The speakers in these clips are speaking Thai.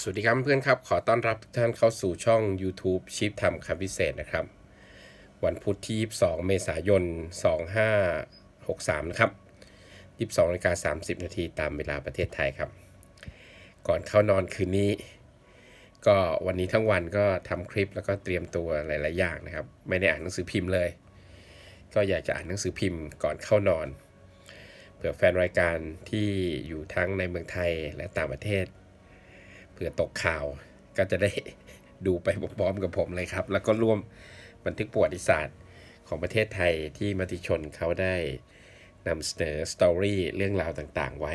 สวัสดีครับเพื่อนครับ ขอต้อนรับทุกท่านเข้าสู่ช่อง YouTube ชิปทำคำพิเศษนะครับ วันพุธที่ 22 เมษายน 2563 นะครับ 22นาฬิกา30 นาทีตามเวลาประเทศไทยครับ ก่อนเข้านอนคืนนี้ ก็วันนี้ทั้งวันก็ทำคลิปแล้วก็เตรียมตัวหลาย ๆ อย่างนะครับ ไม่ได้อ่านหนังสือพิมพ์เลย ก็อยากจะอ่านหนังสือพิมพ์ก่อนเข้านอน เผื่อแฟนรายการที่อยู่ทั้งในเมืองไทยและต่างประเทศ เผื่อตกข่าว ก็จะได้ดูไปพร้อมกับผมเลยครับ แล้วก็ร่วมบันทึกประวัติศาสตร์ของประเทศไทยที่มติชนเขาได้นำเสนอสตอรี่เรื่องราวต่างๆ ไว้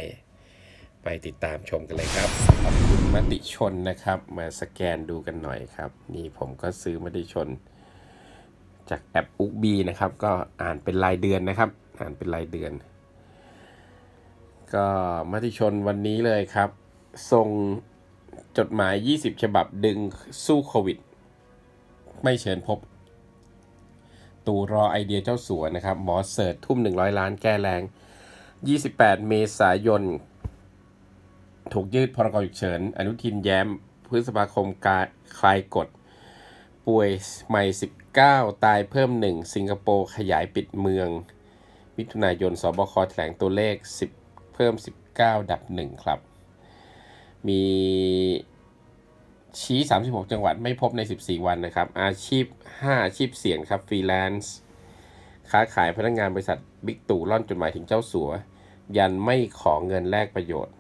ไปติดตามชมกันเลยครับ ขอบคุณมติชนนะครับ มาสแกนดูกันหน่อยครับ นี่ผมก็ซื้อมติชน จากแอปอุกบีนะครับ ก็อ่านเป็นรายเดือนนะครับ อ่านเป็นรายเดือน ก็มติชนวันนี้เลยครับส่ง จดหมาย 20 ฉบับดึงสู้โควิด ไม่เชิญพบ ตูรอไอเดียเจ้าสัวนะครับ หมอเสิร์ชทุ่ม 100 ล้านแก้แรง 28 เมษายน ถูกยืดพรกฉุกเฉิน อนุทินแย้มพฤษภาคมกาคลายกฎ ป่วยใหม่ 19 ตายเพิ่ม 1 สิงคโปร์ขยายปิดเมือง มิถุนายน สบคแถลงตัวเลข 10 เพิ่ม 19 ดับ 1 ครับ มีชี้ 36 จังหวัดไม่พบใน 14 วันนะครับ อาชีพ 5 อาชีพเสี่ยงครับฟรีแลนซ์ค้าขายพนักงานบริษัทบิ๊กตู่ล่อนจดหมายถึงเจ้าสัว ยันไม่ขอเงินแลกประโยชน์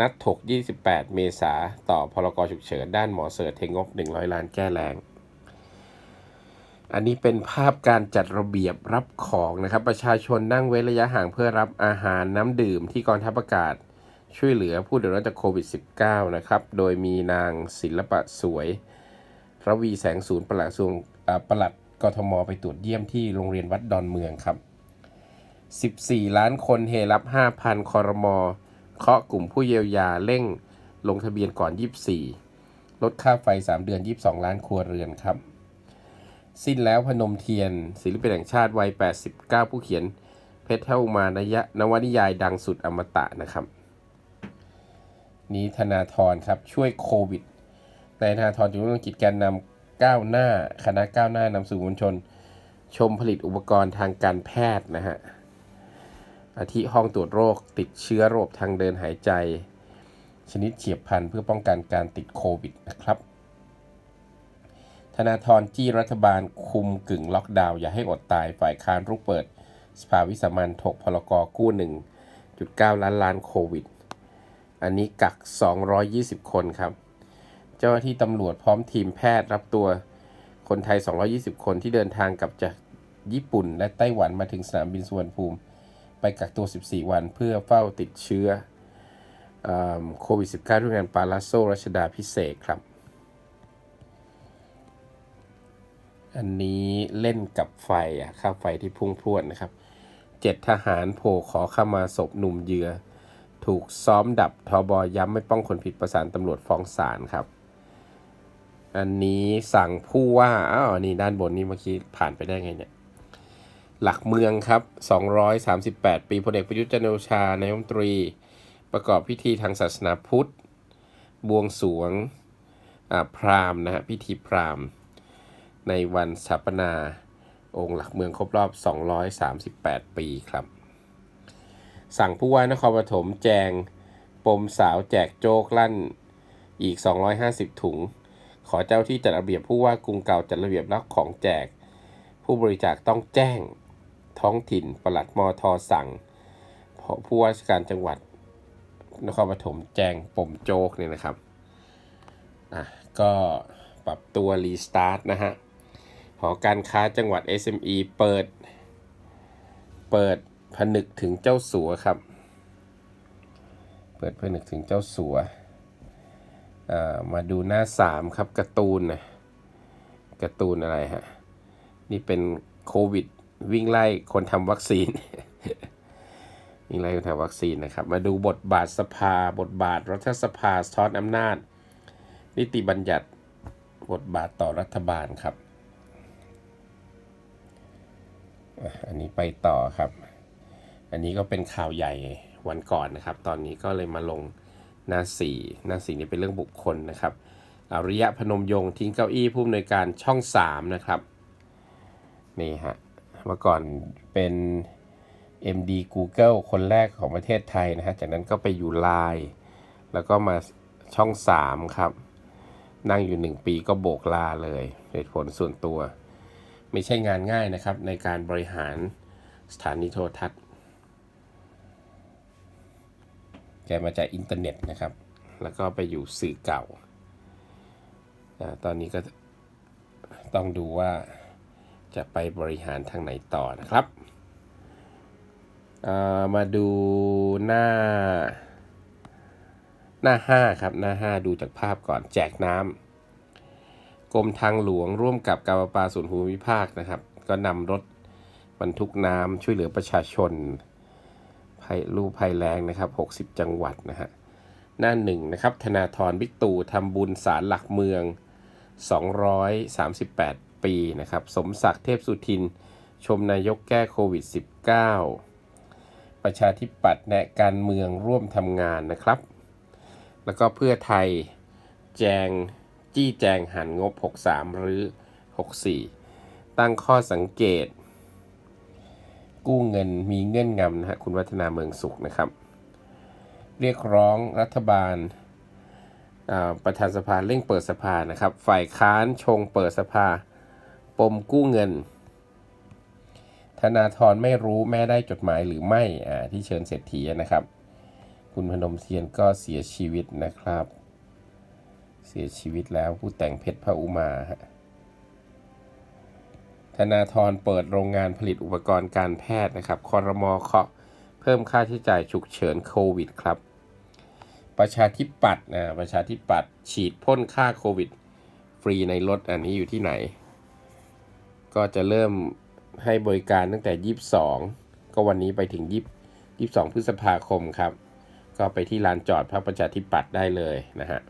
นัดถก 28 เมษาต่อพรกฉุกเฉินด้านหมอเสิร์ชเทงบ 100 ล้านแก้แรงอันนี้เป็นภาพการจัดระเบียบรับของนะครับ ประชาชนนั่งเว้นระยะห่างเพื่อรับอาหารน้ำดื่มที่กองทัพอากาศ ช่วยเหลือผู้เดือดร้อนจากโควิด -19 นะครับ โดยมีนางศิลปะสวยระวีแสงศูนย์ปลัดกระทรวงอ่าปลัดกทม ไปตรวจเยี่ยมที่โรงเรียนวัดดอนเมืองครับ 14 ล้านคนเฮรับ 5,000คอรมอเคาะกลุ่มผู้เยียวยาเร่งลงทะเบียนก่อน 24 ลดค่าไฟ 3 เดือน 22 ล้านครัวเรือนครับ สิ้นแล้วพนมเทียน ศิลปินแห่งชาติวัย 89 ผู้เขียน เพชรเท่ามานยะนวนิยายดังสุดอมตะนะครับ นี้ธนาธรครับช่วยโควิดนายธนาธรจุลวงกิจแกนนำก้าวหน้า คณะก้าวหน้านำสู่มวลชน ชมผลิตอุปกรณ์ทางการแพทย์นะฮะอาทิห้องตรวจโรคติดเชื้อโรคทางเดินหายใจ ชนิดเฉียบพลันเพื่อป้องกันการติดโควิดนะครับ ธนาธรจี้รัฐบาลคุมกึ่งล็อกดาวน์อย่าให้อดตายฝ่ายค้านรุกเปิด สภาวิสามันถกพลกกู้ 1.9 ล้านล้านโควิด อันนี้กัก 220 คนครับ เจ้าหน้าที่ตำรวจพร้อมทีมแพทย์รับตัวคนไทย 220 คนที่เดินทางกลับจากญี่ปุ่นและไต้หวันมาถึงสนามบินสุวรรณภูมิ ไปกักตัว 14 วันเพื่อเฝ้าติดเชื้ออโควิด -19 ที่งานปาลาโซรัชดาพิเศษครับ อันนี้เล่นกับไฟอะค่าไฟที่พุ่งพรวดนะครับ เจ็ดทหารโผล่ขอขมาศพหนุ่มเยือ ถูกซ้อมดับทบย้ำไม่ป้องคนผิดประสานตำรวจฟ้องศาลครับ อันนี้สั่งผู้ว่าอ้าวนี่ด้านบนนี่เมื่อกี้ผ่านไปได้ไงเนี่ย หลักเมืองครับ 238 ปีพลเอกประยุทธ์จันทร์โอชานายกรัฐมนตรี ประกอบพิธีทางศาสนาพุทธ บวงสรวงอ่าพราหมณ์นะฮะพิธีพราหมณ์ ในวันสถาปนาองค์หลักเมืองครบรอบ 238 ปีครับ สั่งผู้ว่านครปฐมแจง ปมสาวแจกโจ๊กลั่นอีก 250 ถุง ขอเจ้าที่จัดระเบียบผู้ว่ากรุงเก่าจัดระเบียบรับของแจก ผู้บริจาคต้องแจ้งท้องถิ่นปลัดมอทอสั่งผู้ว่าราชการจังหวัด นครปฐมแจงปมโจ๊กเนี่ยนะครับอะก็ปรับตัวรีสตาร์ทนะฮะหอการค้าจังหวัด SME เปิด เปิด ผนึกถึงเจ้าสัวครับ เปิดผนึกถึงเจ้าสัวมาดูหน้าสามครับการ์ตูนนะการ์ตูนอะไรฮะ นี่เป็นโควิด วิ่งไล่คนทำวัคซีน วิ่งไล่คนทำวัคซีนนะครับ มาดูบทบาทสภา บทบาทรัฐสภาสทอนอำนาจ นิติบัญญัติบทบาทต่อรัฐบาลครับ อันนี้ไปต่อครับ อันนี้ก็เป็นข่าวใหญ่วันก่อนนะครับ ตอนนี้ก็เลยมาลงหน้าสี่หน้าสี่นี่เป็นเรื่องบุคคลนะครับอริยะพนมยงทิ้งเก้าอี้ผู้อำนวยการช่องสามนะครับนี่ฮะเมื่อก่อนเป็น MD Google คนแรกของประเทศไทยนะฮะจากนั้นก็ไปอยู่ไลน์แล้วก็มาช่อง3ครับ นั่งอยู่1ปีก็โบกลาเลยเหตุผลส่วนตัว ไม่ใช่งานง่ายนะครับในการบริหารสถานีโทรทัศน์ แกมาจากอินเทอร์เน็ตนะครับ แล้วก็ไปอยู่สื่อเก่าอตอนนี้ก็ต้องดูว่าจะไปบริหารทางไหนต่อนะครับ มาดูหน้า หน้า 5 ครับ หน้า 5 ดูจากภาพก่อนแจกน้ำกรมทางหลวงร่วมกับการประปาส่วนภูมิภาคนะครับ ก็นำรถบรรทุกน้ำช่วยเหลือประชาชน ภัยรูภัยแรงนะครับ 60 จังหวัดนะฮะหน้าหนึ่งนะครับธนาธรบิ๊กตู่ทำบุญสารหลักเมือง 238 ปีนะครับ สมศักดิ์เทพสุทิน ชมนายกแก้โควิด -19 ประชาธิปัตย์แนะการเมืองร่วมทำงานนะครับ แล้วก็เพื่อไทยแจงจี้แจงหันงบ 63 หรือ 64 ตั้งข้อสังเกต กู้เงินมีเงื่อนงำนะฮะคุณวัฒนาเมืองสุขนะครับ เรียกร้องรัฐบาลประธานสภาเร่งเปิดสภานะครับ ฝ่ายค้านชงเปิดสภา ปมกู้เงิน ธนาธรไม่รู้แม่ได้จดหมายหรือไม่ที่เชิญเศรษฐีนะครับ คุณพนมเทียนก็เสียชีวิตนะครับ เสียชีวิตแล้วผู้แต่งเพชรพระอุมาฮะ ธนาธรเปิดโรงงานผลิตอุปกรณ์การแพทย์นะครับคอรมอเคาะเพิ่มค่าใช้จ่ายฉุกเฉินโควิดครับ ประชาธิปัตย์นะประชาธิปัตย์ฉีดพ่นค่าโควิด ฟรีในรถอันนี้อยู่ที่ไหน ก็จะเริ่มให้บริการตั้งแต่ 22 ก็วันนี้ไปถึง 20 22 พฤษภาคมครับ ก็ไปที่ลานจอดพระประชาธิปัตย์ได้เลยนะฮะ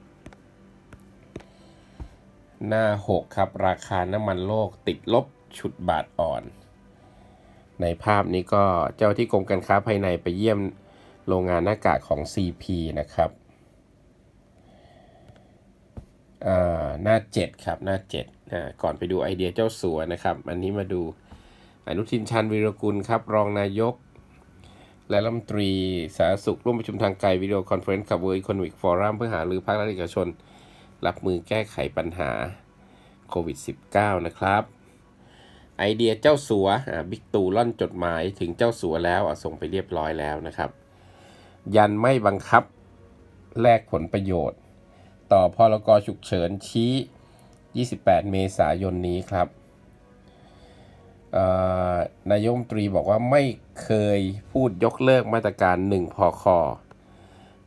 หน้า 6 ครับ ราคาน้ำมันโลกติดลบ ฉุดบาทอ่อน ในภาพนี้ก็เจ้าที่กรมการค้าภายในไปเยี่ยมโรงงานหน้ากากของ CP นะครับอ่าหน้า 7 ครับ หน้า7อ่าก่อนไปดูไอเดียเจ้าสัวนะครับ อันนี้มาดูอนุทินชาญวีรกุลครับ รองนายก และรัฐมนตรีสาธารณสุขร่วมประชุมทางไกลวิดีโอคอนเฟรนซ์กับ World Economic Forum เพื่อหารือภาครัฐเอกชน รับมือแก้ไขปัญหาโควิด -19 นะครับ ไอเดียเจ้าสัวบิ๊กตู่ล่อนจดหมายถึงเจ้าสัวแล้วส่งไปเรียบร้อยแล้วนะครับ ยันไม่บังคับแลกผลประโยชน์ ต่อพรกฉุกเฉินชี้ 28 เมษายนนี้ครับนายมตรีบอกว่าไม่เคยพูดยกเลิกมาตรการ 1พอคอ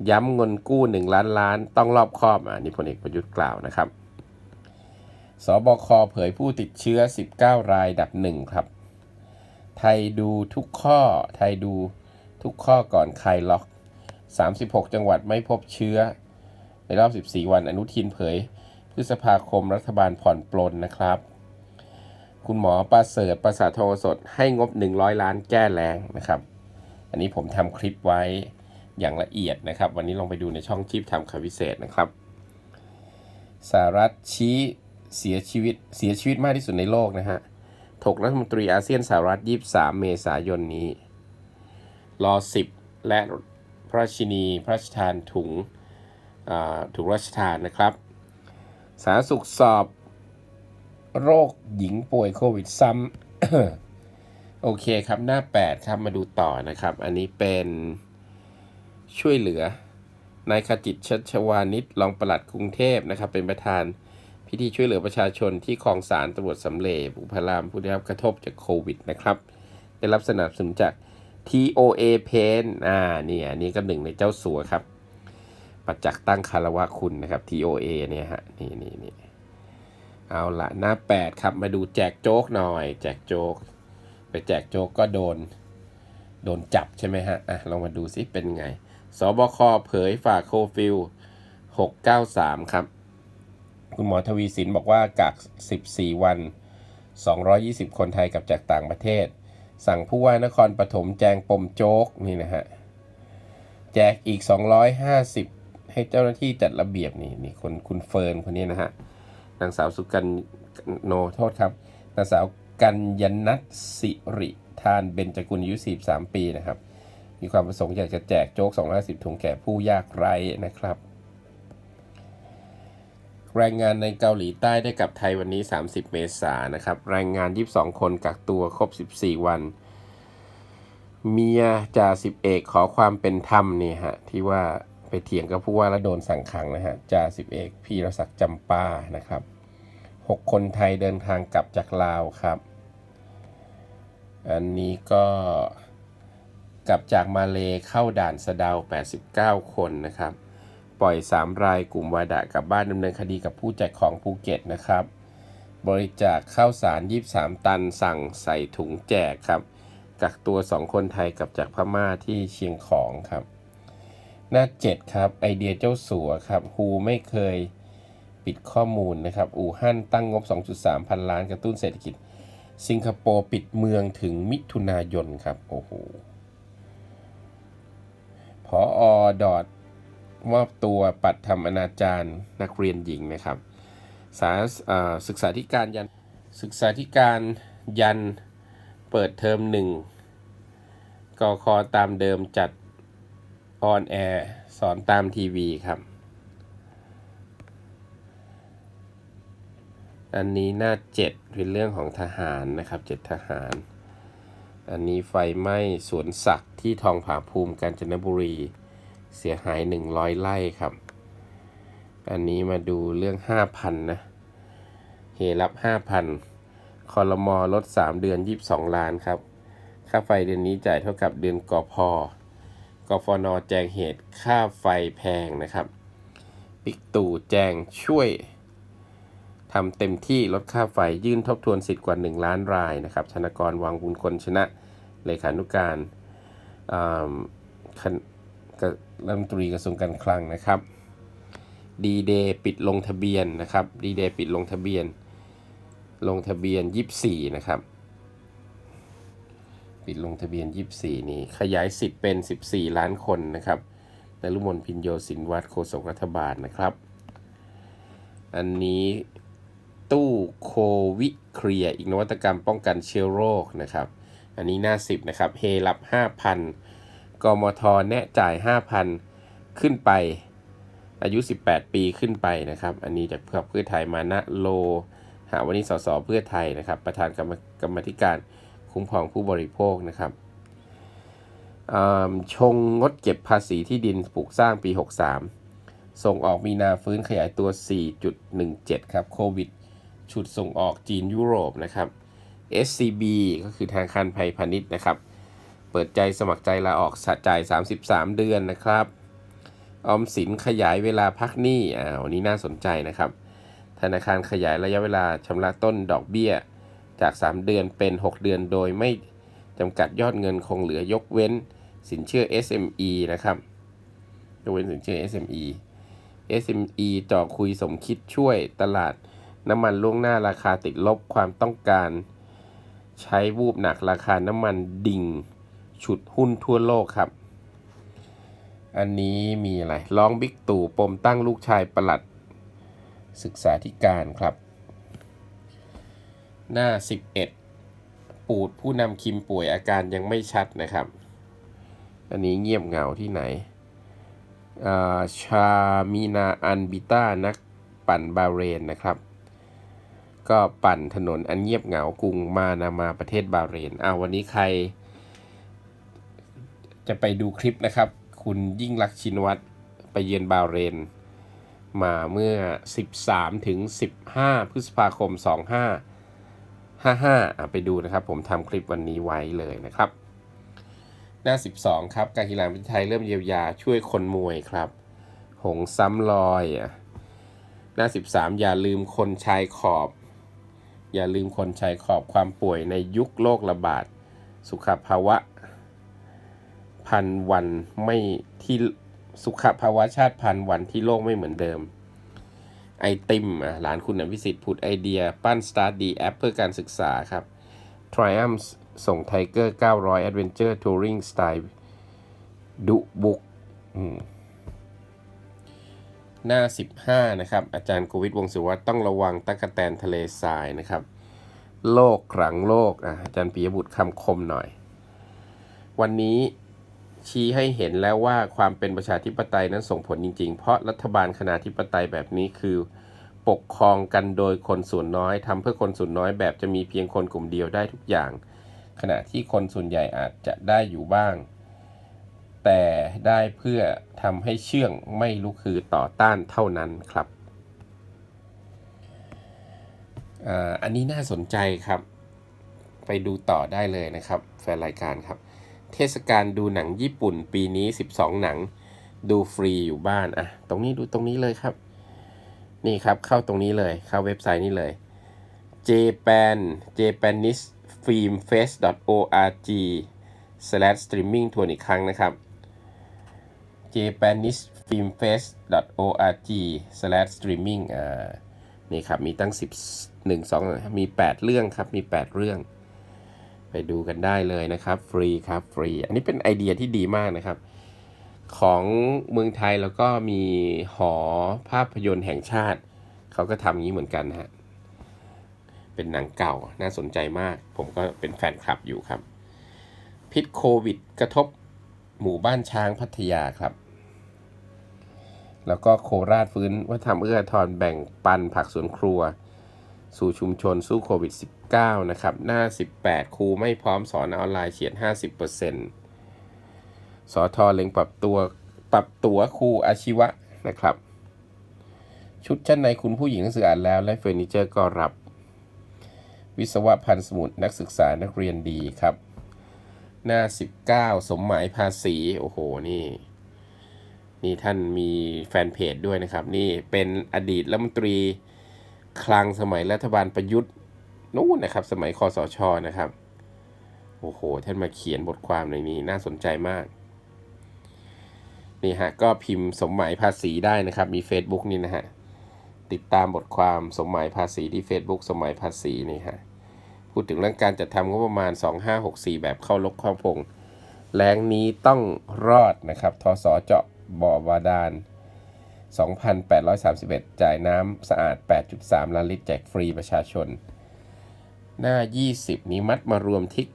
ย้ำเงินกู้ 1 ล้านล้านต้องรอบคอบอ่านี่พลเอกประยุทธ์กล่าวนะครับ สบคเผยผู้ติดเชื้อ 19 รายดับหนึ่งครับ ไทยดูทุกข้อ ไทยดูทุกข้อก่อนคลายล็อก 36 จังหวัดไม่พบเชื้อ ในรอบ 14 วันอนุทินเผย พฤษภาคมรัฐบาลผ่อนปลนนะครับ คุณหมอประเสริฐประสาทโทสดให้งบ 100 ล้านแก้แล้งนะครับ อันนี้ผมทำคลิปไว้อย่างละเอียดนะครับ วันนี้ลองไปดูในช่องชีพทำข่าวพิเศษนะครับสหรัฐชี้ เสียชีวิตเสียชีวิตมากที่สุดในโลกนะฮะ ถกรัฐมนตรีอาเซียนสหรัฐ 23 เมษายนนี้ รอ 10 และพระชินีพระราชทานถุงอ่าถุงราชทานนะครับ สาธารณสุขสอบโรคหญิงป่วยโควิดซ้ำโอเคครับหน้า 8 ครับ มาดูต่อนะครับ อันนี้เป็นช่วยเหลือนายขจิตชัชวานิชรองปลัดกรุงเทพนะครับ เป็นประธาน พิธีช่วยเหลือประชาชนที่คลองสารตำรวจสำเร็จอุพารามผู้ได้รับกระทบจากโควิดนะครับ ได้รับสนับสนุนจาก TOA Pain อ่าเนี่ยนี่ก็หนึ่งในเจ้าสัวครับ ประจักษ์ตั้งคารวะคุณนะครับ TOA เนี่ยฮะนี่นี่นี่เอาละหน้า 8 ครับ มาดูแจกโจ๊กหน่อย แจกโจ๊ก ไปแจกโจ๊กก็โดน โดนจับใช่ไหมฮะ อะลองมาดูซิเป็นไง สบคเผยฝาโคฟิล693 ครับ คุณหมอทวีสินบอกว่ากัก 14 วัน 220 คนไทยกับจากต่างประเทศ สั่งผู้ว่านครปฐมแจงปมโจ๊กนี่นะฮะ แจกอีก 250 ให้เจ้าหน้าที่จัดระเบียบนี่นี่คนคุณเฟิร์นคนนี้นะฮะ นางสาวสุกันโนโทษครับ นางสาวกัญญนัทสิริทานเบญจกุลอายุ43 ปีนะครับ มีความประสงค์อยากจะแจกโจ๊ก 250 ถุงแก่ผู้ยากไร้นะครับ แรงงานในเกาหลีใต้ได้กลับไทยวันนี้ 30 เมษายนนะครับแรงงาน 22 คนกักตัวครบ 14 วัน เมียจ่าสิบเอกขอความเป็นธรรมนี่ฮะที่ว่าไปเถียงกับผู้ว่าแล้วโดนสั่งขังนะฮะจ่าสิบเอกพีรศักดิ์จำปานะครับ 6 คนไทยเดินทางกลับจากลาวครับ อันนี้ก็กลับจากมาเลเข้าด่านสะดา89 คนนะครับ ปล่อย 3 รายกลุ่มวาดะกลับบ้านดำเนินคดีกับผู้แจกของภูเก็ตนะครับ บริจาคข้าวสาร 23 ตันสั่งใส่ถุงแจกครับ กักตัว 2 คนไทยกลับจากพม่าที่เชียงของครับ หน้า 7 ครับ ไอเดียเจ้าสัวครับฮูไม่เคยปิดข้อมูลนะครับ อู่ฮั่นตั้งงบ 2.3 พันล้านกระตุ้นเศรษฐกิจ สิงคโปร์ปิดเมืองถึงมิถุนายนครับ โอ้โหพออดอด มอบตัวปัดทำอนาจารนักเรียนหญิงนะครับสาอ่าศึกษาธิการยันศึกษาธิการยันเปิดเทอมหนึ่งกอคอตามเดิมจัดออนแอร์สอนตามทีวีครับ อันนี้หน้าเจ็ดเป็นเรื่องของทหารนะครับเจ็ดทหาร อันนี้ไฟไหม้สวนสักที่ทองผาภูมิกาญจนบุรี เสียหาย 100 ไร่ครับ อันนี้มาดูเรื่อง 5,000 นะ เฮรับ 5,000 คอรมอลด 3 เดือน 22 ล้านครับ ค่าไฟเดือนนี้จ่ายเท่ากับเดือนกอพอกฟนแจ้งเหตุค่าไฟแพงนะครับปิกตู่แจ้งช่วยทำเต็มที่ลดค่าไฟยื่นทบทวนสิทธิ์กว่า 1 ล้านรายนะครับธนกรวังบุญคนชนะเลขานุการอ่า ระรัฐมนตรีกระทรวงการคลังนะครับดีเดย์ปิดลงทะเบียนนะครับดีเดย์ปิดลงทะเบียน ลงทะเบียน 24 นะครับ ปิดลงทะเบียน 24 นี่ขยายสิทธิ์เป็น 14 ล้านคนนะครับนรุมนพินโยสินวัตรโฆษกรัฐบาลนะครับ อันนี้ตู้โควิเคลียร์อีกนวัตกรรมป้องกันเชื้อโรคนะครับ อันนี้หน้า 10 นะครับ เฮรับ 5,000 กมทแนะจ่าย 5,000 ขึ้นไป อายุ 18 ปีขึ้นไปนะครับ อันนี้จากเพื่อเพื่อไทยมานะโล หาวันนี้สสเพื่อไทยนะครับ ประธานกรรมกรรมธิการคุ้มครองผู้บริโภคนะครับอ่าชงงดเก็บภาษีที่ดินปลูกสร้างปี 63 ส่งออกมีนาฟื้นขยายตัว 4.17 ครับโควิดฉุดส่งออกจีนยุโรปนะครับ SCB ก็คือธนาคารไทยพาณิชย์นะครับ เปิดใจสมัครใจลาออกสะจ่าย 33 เดือนนะครับออมสินขยายเวลาพักหนี้อ่าวันนี้น่าสนใจนะครับ ธนาคารขยายระยะเวลาชำระต้นดอกเบี้ยจาก 3 เดือนเป็น 6 เดือนโดยไม่จำกัดยอดเงินคงเหลือยกเว้นสินเชื่อ SME นะครับยกเว้นสินเชื่อ SME SME จ่อคุยสมคิดช่วยตลาดน้ำมันล่วงหน้าราคาติดลบความต้องการ ใช้วูบหนักราคาน้ำมันดิ่ง ฉุดหุ้นทั่วโลกครับ อันนี้มีอะไรร้องบิ๊กตู่ปมตั้งลูกชายประหลัด ศึกษาธิการครับ หน้า 11 ปูดผู้นำคิมป่วยอาการยังไม่ชัดนะครับ อันนี้เงียบเหงาที่ไหนอ่าชามีนาอันบิต้านักปั่นบาเรนนะครับก็ปั่นถนนอันเงียบเหงากรุงมานามาประเทศบาเรนอ้าววันนี้ใคร จะไปดูคลิปนะครับ คุณยิ่งรักษณ์ชินวัตรไปเยือนบาเรน มาเมื่อ 13 ถึง 15 พฤษภาคม 25 55 ไปดูนะครับ ผมทำคลิปวันนี้ไว้เลยนะครับ หน้า 12 ครับการกีฬาประเทศไทยเริ่มเยียวยาช่วยคนมวยครับ หงซ้ำรอยอะหน้า 13 อย่าลืมคนชายขอบ อย่าลืมคนชายขอบความป่วยในยุคโรคระบาด สุขภาวะ พันวันไม่ที่สุขภาวะชาติพันวันที่โลกไม่เหมือนเดิม ไอติมอะหลานคุณอภิสิทธิ์ผุดไอเดีย ปั้นสตาร์ดีแอปเพื่อการศึกษาครับ Triumph ส่ง Tiger 900 Adventure Touring Style ดุบุกหน้า 15 นะครับ อาจารย์กวิทย์วงศ์สุวัตต้องระวังตะกะแตนทะเลทรายนะครับ โลกขลังโลกอะอาจารย์ปิยบุตรคำคมหน่อย วันนี้ ชี้ให้เห็นแล้วว่าความเป็นประชาธิปไตยนั้นส่งผลจริง ๆ เพราะรัฐบาลคณะธิปไตยแบบนี้คือ ปกครองกันโดยคนส่วนน้อยทำเพื่อคนส่วนน้อยแบบจะมีเพียงคนกลุ่มเดียวได้ทุกอย่าง ขณะที่คนส่วนใหญ่อาจจะได้อยู่บ้าง แต่ได้เพื่อทำให้เชื่องไม่ลุกคือต่อต้านเท่านั้นครับอันนี้น่าสนใจครับ ไปดูต่อได้เลยนะครับ แฟนรายการครับ เทศกาลดูหนังญี่ปุ่นปีนี้ 12 หนัง ดูฟรีอยู่บ้านอะตรงนี้ดูตรงนี้เลยครับ นี่ครับเข้าตรงนี้เลยเข้าเว็บไซต์นี้เลย japan japanese film fest org slash streaming ทวนอีกครั้งนะครับ japanese film fest org slash streaming อ่านี่ครับมีตั้ง 10 1 2 มี 8 เรื่องครับมี 8 เรื่อง ไปดูกันได้เลยนะครับฟรีครับฟรี อันนี้เป็นไอเดียที่ดีมากนะครับ ของเมืองไทยแล้วก็มีหอภาพยนตร์แห่งชาติ เขาก็ทำอย่างนี้เหมือนกันฮะเป็นหนังเก่าน่าสนใจมาก ผมก็เป็นแฟนคลับอยู่ครับ พิษโควิดกระทบหมู่บ้านช้างพัทยาครับ แล้วก็โคราชฟื้นวัฒนธรรมเอื้อทอาทรแบ่งปันผักสวนครัว สู่ชุมชนสู้โควิด -19 นะครับ หน้า 18 ครูไม่พร้อมสอนออนไลน์เฉียด 50%สอทอเล็งปรับตัวปรับตัวครูอาชีวะนะครับ ชุดชั้นในคุณผู้หญิงหนังสืออ่านแล้ว และเฟอร์นิเจอร์ก็รับ วิศวะพันสมุดนักศึกษานักเรียนดีครับ หน้า 19 สมหมายภาษี โอ้โห นี่นี่ท่านมีแฟนเพจด้วยนะครับ นี่เป็นอดีตรัฐมนตรี คลังสมัยรัฐบาลประยุทธ์นู่นนะครับ สมัยคอสชนะครับ โอ้โห ท่านมาเขียนบทความในนี้น่าสนใจมาก นี่ฮะ ก็พิมพ์สมหมายภาษีได้นะครับ มี Facebook นี่นะฮะ ติดตามบทความสมหมายภาษีที่ Facebook สมหมายภาษีนี่ฮะ พูดถึงเรื่องการจัดทำงบประมาณ 2564 แบบเข้าลกข้าพงแรงนี้ต้องรอดนะครับทศเจาะบ่อบาดาล 2,831 จ่ายน้ำสะอาด 8.3 ล้านลิตรแจกฟรีประชาชน หน้า 20 นี้มัดมารวมทิก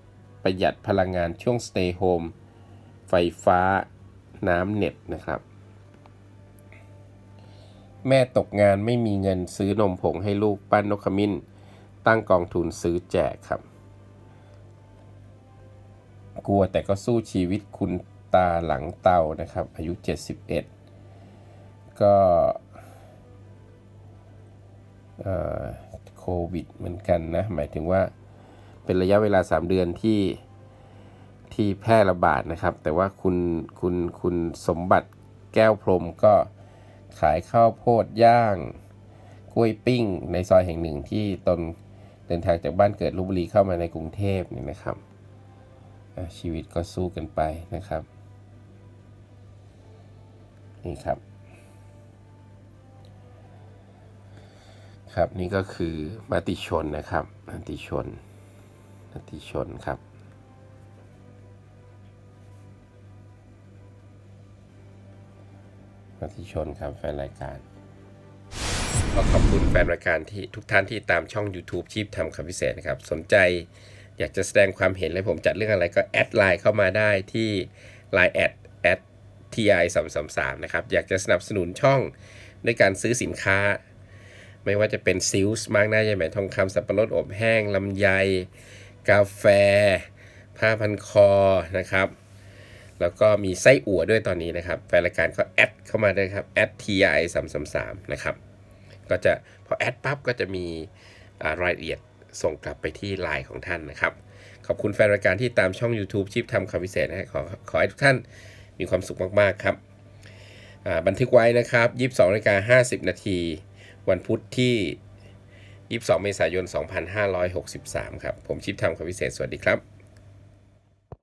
ประหยัดพลังงานช่วง stay home ไฟฟ้าน้ำเน็ตนะครับ แม่ตกงานไม่มีเงินซื้อนมผงให้ลูกปั้นนกขมิ้น ตั้งกองทุนซื้อแจกครับ กลัวแต่ก็สู้ชีวิตคุณตาหลังเตานะครับ อายุ 71 ก็โควิดเหมือนกันนะ หมายถึงว่าเป็นระยะเวลา 3 เดือนที่ที่แพร่ระบาดนะครับ แต่ว่าคุณคุณคุณสมบัติแก้วพรมก็ขายข้าวโพดย่าง กล้วยปิ้ง ในซอยแห่งหนึ่งที่ตนเดินทางจากบ้านเกิดลพบุรีเข้ามาในกรุงเทพนี่นะครับ ชีวิตก็สู้กันไปนะครับ นี่ครับ ครับนี่ก็คือมติชนนะครับมติชนมติชนครับมติชนครับแฟนรายการขอขอบคุณแฟนรายการที่ทุกท่านที่ตามช่อง YouTube ชีพทำคำพิเศษนะครับ สนใจอยากจะแสดงความเห็นและผมจัดเรื่องอะไรก็แอดไลน์เข้ามาได้ที่ Line แอดแอด ti 3 3 3นะครับ อยากจะสนับสนุนช่องด้วยการซื้อสินค้า ไม่ว่าจะเป็นซิลส์มากหน้าใยไหมทองคำสับปะรดอบแห้งลำไย กาแฟ ผ้าพันคอนะครับ แล้วก็มีไส้อั่วด้วยตอนนี้นะครับแฟนรายการก็แอดเข้ามาด้วยครับแอด ti 3 3 3นะครับก็จะพอแอดปั๊บก็จะมีรายละเอียดส่งกลับไปที่ไลน์ของท่านนะครับ ขอบคุณแฟนรายการที่ตามช่อง YouTube ชีพทำคำพิเศษนะขอขอให้ทุกท่านมีความสุขมาก ๆ ครับบันทึกไว้นะครับ 22นาฬิกา50 นาที วันพุธที่ 22 เมษายน 2563 ครับ ผมชิปทำคำพิเศษ สวัสดีครับ